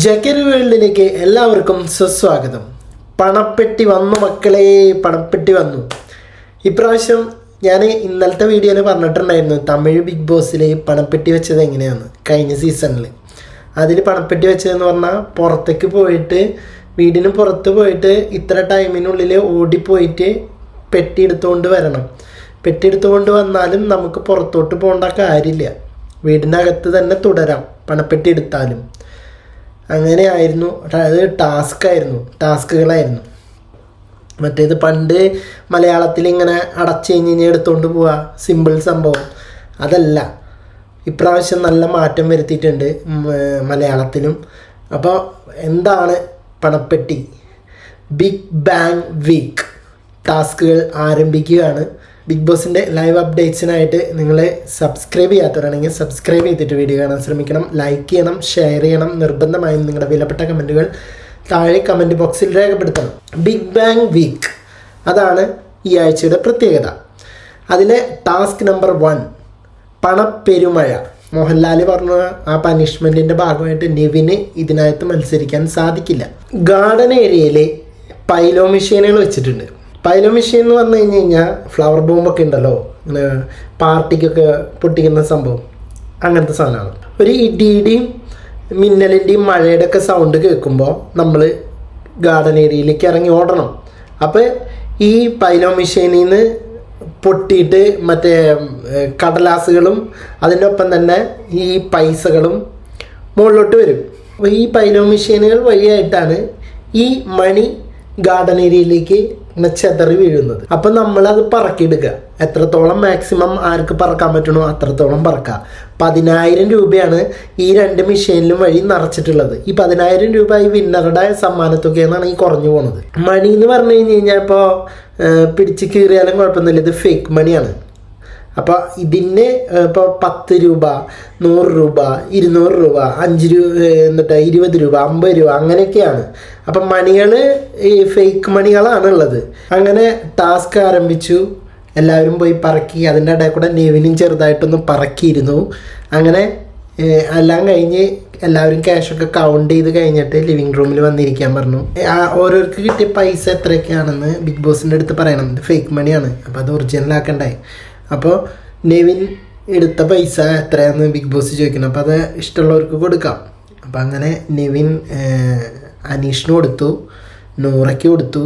ജക്കരി വേൾഡിലേക്ക് എല്ലാവർക്കും സുസ്വാഗതം. പണപ്പെട്ടി വന്നു മക്കളെ പണപ്പെട്ടി വന്നു. ഇപ്രാവശ്യം ഞാൻ ഇന്നലത്തെ വീഡിയോയിൽ പറഞ്ഞിട്ടുണ്ടായിരുന്നു തമിഴ് ബിഗ് ബോസിൽ പണപ്പെട്ടി വെച്ചത് എങ്ങനെയാണ് കഴിഞ്ഞ സീസണിൽ അതിൽ പണപ്പെട്ടി വെച്ചതെന്ന് പറഞ്ഞാൽ പുറത്തേക്ക് പോയിട്ട് വീടിന് പുറത്ത് പോയിട്ട് ഇത്ര ടൈമിനുള്ളിൽ ഓടിപ്പോയിട്ട് പെട്ടി എടുത്തുകൊണ്ട് വരണം. പെട്ടി എടുത്തുകൊണ്ട് വന്നാലും നമുക്ക് പുറത്തോട്ട് പോകേണ്ട കാര്യമില്ല. വീടിനകത്ത് തന്നെ തുടരാം പണപ്പെട്ടി എടുത്താലും. അങ്ങനെയായിരുന്നു. അത് ടാസ്ക് ആയിരുന്നു ടാസ്കുകളായിരുന്നു മറ്റേത് പണ്ട് മലയാളത്തിൽ ഇങ്ങനെ അടച്ചു കഴിഞ്ഞ് കഴിഞ്ഞാൽ എടുത്തുകൊണ്ട് പോവുക സിമ്പിൾ സംഭവം. അതല്ല. ഇപ്രാവശ്യം നല്ല മാറ്റം വരുത്തിയിട്ടുണ്ട് മലയാളത്തിലും. അപ്പോൾ എന്താണ് പണപ്പെട്ടി? Big bang week. ടാസ്കുകൾ ആരംഭിക്കുകയാണ്. ബിഗ് ബോസിന്റെ ലൈവ് അപ്ഡേറ്റ്സിനായിട്ട് നിങ്ങൾ സബ്സ്ക്രൈബ് ചെയ്യാത്തവരാണെങ്കിൽ സബ്സ്ക്രൈബ് ചെയ്തിട്ട് വീഡിയോ കാണാൻ ശ്രമിക്കണം. ലൈക്ക് ചെയ്യണം ഷെയർ ചെയ്യണം. നിർബന്ധമായും നിങ്ങളുടെ വിലപ്പെട്ട കമന്റുകൾ താഴെ കമന്റ് ബോക്സിൽ രേഖപ്പെടുത്തണം. ബിഗ് ബാങ് വീക്ക് അതാണ് ഈ ആഴ്ചയുടെ പ്രത്യേകത. അതിലെ ടാസ്ക് നമ്പർ വൺ പണപ്പെരുമഴ. മോഹൻലാൽ പറഞ്ഞ ആ പനിഷ്മെന്റിന്റെ ഭാഗമായിട്ട് നിവിന് ഇതിനകത്ത് മത്സരിക്കാൻ സാധിക്കില്ല. ഗാർഡൻ ഏരിയയിൽ പൈലോ മെഷീനുകൾ വെച്ചിട്ടുണ്ട്. പൈലോ മെഷീൻ എന്ന് പറഞ്ഞു കഴിഞ്ഞ് കഴിഞ്ഞാൽ ഫ്ലവർ ബോംബൊക്കെ ഉണ്ടല്ലോ. പാർട്ടിക്കൊക്കെ പൊട്ടിക്കുന്ന സംഭവം. അങ്ങനത്തെ സാധനമാണ്. ഒരു ഇടിയുടെയും മിന്നലിന്റെയും മഴയുടെ ഒക്കെ സൗണ്ട് കേൾക്കുമ്പോൾ നമ്മൾ ഗാർഡൻ ഏരിയയിലേക്ക് ഇറങ്ങി ഓടണം. അപ്പോൾ ഈ പൈലോ മെഷീനിൽ നിന്ന് പൊട്ടിയിട്ട് മറ്റേ കടലാസുകളും അതിന്റെ ഒപ്പം തന്നെ ഈ പൈസകളും മുകളിലോട്ട് വരും. അപ്പോൾ ഈ പൈലോ മെഷീനുകൾ വഴിയായിട്ടാണ് ഈ മണി ഗാർഡൻ ഏരിയയിലേക്ക് ഇങ്ങനെ ചെതറി വീഴുന്നത്. അപ്പം നമ്മളത് പറക്കിയെടുക്കുക എത്രത്തോളം മാക്സിമം ആർക്ക് പറക്കാൻ പറ്റണോ അത്രത്തോളം പറക്കുക പതിനായിരം രൂപയാണ് ഈ രണ്ട് മെഷീനിലും വഴി നിറച്ചിട്ടുള്ളത്. ഈ പതിനായിരം രൂപ ഈ വിന്നറുടെ സമ്മാനത്തുകയെന്നാണ് ഈ കുറഞ്ഞു പോണത്. മണി എന്ന് പറഞ്ഞു കഴിഞ്ഞ് കഴിഞ്ഞാൽ ഇപ്പോൾ പിടിച്ച് കീറിയാലും കുഴപ്പമൊന്നുമില്ല. ഇത് ഫേക്ക് മണിയാണ് അപ്പോൾ ഇതിന് ഇപ്പോൾ പത്ത് രൂപ നൂറ് രൂപ ഇരുന്നൂറ് രൂപ അഞ്ച് രൂപ എന്നിട്ട് ഇരുപത് രൂപ അമ്പത് രൂപ അങ്ങനെയൊക്കെയാണ്. അപ്പം മണികൾ ഈ ഫേക്ക് മണികളാണ് ഉള്ളത് അങ്ങനെ ടാസ്ക് ആരംഭിച്ചു. എല്ലാവരും പോയി പറക്കി. അതിന്റെ ഇടയിൽ കൂടെ നെവിനും ചെറുതായിട്ടൊന്ന് പറക്കിയിരുന്നു. അങ്ങനെ എല്ലാം കഴിഞ്ഞ് എല്ലാവരും ക്യാഷൊക്കെ കൗണ്ട് ചെയ്ത് കഴിഞ്ഞിട്ട് ലിവിങ് റൂമിൽ വന്നിരിക്കാൻ പറഞ്ഞു. ഓരോർക്ക് കിട്ടിയ പൈസ എത്രയൊക്കെയാണെന്ന് ബിഗ് ബോസിന്റെ അടുത്ത് പറയണം. ഇത് ഫേക്ക് മണിയാണ് അപ്പോൾ അത് ഒറിജിനൽ ആക്കണ്ടായി. അപ്പോൾ നെവിൻ എടുത്ത പൈസ എത്രയാണെന്ന് ബിഗ് ബോസ് ചോദിക്കണം. അപ്പോൾ അത് ഇഷ്ടമുള്ളവർക്ക് കൊടുക്കാം. അപ്പം അങ്ങനെ നെവിൻ അനീഷിന് കൊടുത്തു നൂറയ്ക്ക് കൊടുത്തു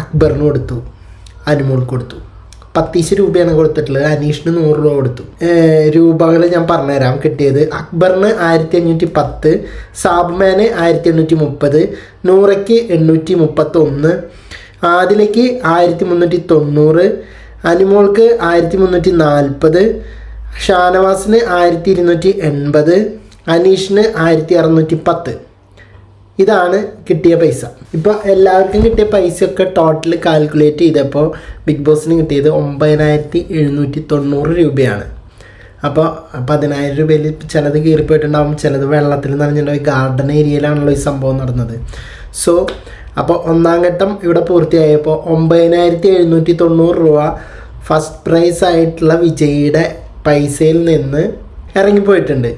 അക്ബറിന് കൊടുത്തു അനുമോൾക്ക് കൊടുത്തു. പത്തീശ് രൂപയാണ് കൊടുത്തിട്ടുള്ളത്. അനീഷിന് നൂറ് രൂപ കൊടുത്തു. രൂപകൾ ഞാൻ പറഞ്ഞുതരാം. കിട്ടിയത് അക്ബറിന് ആയിരത്തി അഞ്ഞൂറ്റി പത്ത് സാബ്മാന് ആയിരത്തി എണ്ണൂറ്റി മുപ്പത് നൂറയ്ക്ക് എണ്ണൂറ്റി മുപ്പത്തൊന്ന് ആദിലയ്ക്ക് ആയിരത്തി മുന്നൂറ്റി തൊണ്ണൂറ് അനുമോൾക്ക് ആയിരത്തി മുന്നൂറ്റി നാൽപ്പത് ഷാനവാസിന് ആയിരത്തി ഇരുന്നൂറ്റി എൺപത് അനീഷിന് ആയിരത്തി അറുന്നൂറ്റി പത്ത് ഇതാണ് കിട്ടിയ പൈസ. ഇപ്പോൾ എല്ലാവർക്കും കിട്ടിയ പൈസയൊക്കെ ടോട്ടൽ കാൽക്കുലേറ്റ് ചെയ്തപ്പോൾ ബിഗ് ബോസിന് കിട്ടിയത് ഒമ്പതിനായിരത്തി എഴുന്നൂറ്റി തൊണ്ണൂറ് രൂപയാണ്. അപ്പോൾ പതിനായിരം രൂപയിൽ ചിലത് കീറിപ്പോയിട്ടുണ്ടാവും ചിലത് വെള്ളത്തിൽ നനഞ്ഞിട്ടുണ്ടാവും ഗാർഡൻ ഏരിയയിലാണല്ലോ ഈ സംഭവം നടന്നത്. സോ അപ്പോൾ ഒന്നാം ഘട്ടം ഇവിടെ പൂർത്തിയായപ്പോൾ ഒമ്പതിനായിരത്തി എഴുന്നൂറ്റി തൊണ്ണൂറ് രൂപ ഫസ്റ്റ് പ്രൈസ് ആയിട്ടുള്ള വിജയിയുടെ പൈസയിൽ നിന്ന് ഇറങ്ങിപ്പോയിട്ടുണ്ട്.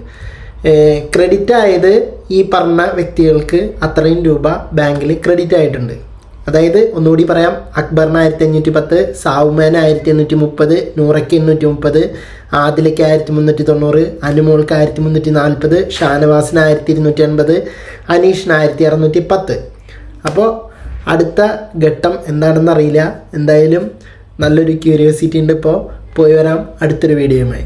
ക്രെഡിറ്റ് ആയത് ഈ പറഞ്ഞ വ്യക്തികൾക്ക് അത്രയും രൂപ ബാങ്കിൽ ക്രെഡിറ്റ് ആയിട്ടുണ്ട്. അതായത് ഒന്നുകൂടി പറയാം. അക്ബറിന് ആയിരത്തി അഞ്ഞൂറ്റി പത്ത് സാവുമാന് ആയിരത്തി എണ്ണൂറ്റി മുപ്പത് നൂറയ്ക്ക് എണ്ണൂറ്റി മുപ്പത് ആദിലയ്ക്ക് ആയിരത്തി മുന്നൂറ്റി തൊണ്ണൂറ് അനുമോൾക്ക് ആയിരത്തി മുന്നൂറ്റി നാൽപ്പത് ഷാനവാസിന് ആയിരത്തി ഇരുന്നൂറ്റി എൺപത് അനീഷിന് ആയിരത്തി അറുന്നൂറ്റി പത്ത് അപ്പോൾ അടുത്ത ഘട്ടം എന്താണെന്ന് അറിയില്ല എന്തായാലും നല്ലൊരു ക്യൂരിയോസിറ്റി ഉണ്ട് ഇപ്പോൾ പോയി വരാം. അടുത്തൊരു വീഡിയോയുമായി